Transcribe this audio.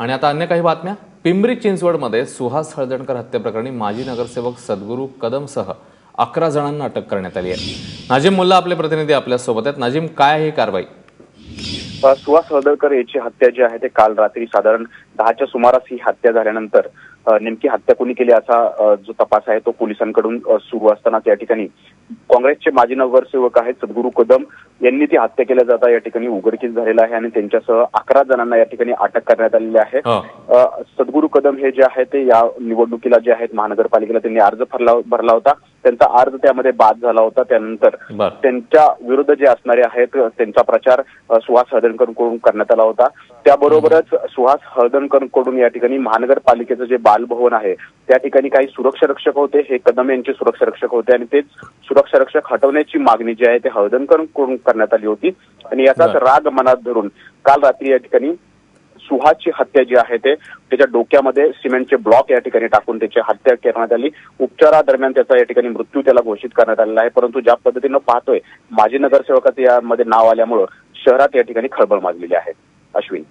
आणि आता अन्य काही बातम्या? पिंपरी चिंचवडमध्ये सुहास हळदणकर हत्येप्रकरणी माजी नगरसेवक सद्गुरू कदमसह अकरा जणांना अटक करण्यात आली आहे. नाजिम मुल्ला आपले प्रतिनिधी आपल्यासोबत आहेत. नाजिम काय आहे ही कारवाई? सुहास हळदळकर याची हत्या जी आहे ते काल रात्री साधारण दहाच्या सुमारास ही हत्या झाल्यानंतर नेमकी हत्या कोणी केली असा जो तपास आहे तो पोलिसांकडून सुरू असताना त्या ठिकाणी काँग्रेसचे माजी नगरसेवक आहेत सद्गुरू कदम यांनी ती हत्या केल्या जाता या ठिकाणी उघडकीस झालेला आहे आणि त्यांच्यासह अकरा जणांना या ठिकाणी अटक करण्यात आलेली आहे. सद्गुरू कदम हे जे आहे ते या निवडणुकीला जे आहेत महानगरपालिकेला त्यांनी अर्ज भरला भरला होता. त्यांचा अर्ज त्यामध्ये बाद झाला होता. त्यानंतर त्यांच्या विरुद्ध जे असणारे आहेत त्यांचा प्रचार सुहास हळदणकरकडून करण्यात आला होता. त्याबरोबरच सुहास हळदणकरकडून या ठिकाणी महानगरपालिकेचं जे बालभवन आहे त्या ठिकाणी काही सुरक्षा रक्षक होते हे कदम यांचे सुरक्षा रक्षक होते आणि तेच सुरक्षा रक्षक हटवण्याची मागणी जी आहे ते कडून करण्यात आली होती. आणि याचाच. राग मनात धरून काल रात्री या ठिकाणी सुहासची हत्या जी आहे ते त्याच्या डोक्यामध्ये सिमेंटचे ब्लॉक या ठिकाणी टाकून त्याची हत्या करण्यात आली. उपचारादरम्यान त्याचा या ठिकाणी मृत्यू त्याला घोषित करण्यात आलेला आहे. परंतु ज्या पद्धतीनं पाहतोय माजी नगरसेवकाचं यामध्ये नाव आल्यामुळं शहरात या ठिकाणी खळबळ माजलेली आहे. अश्विन.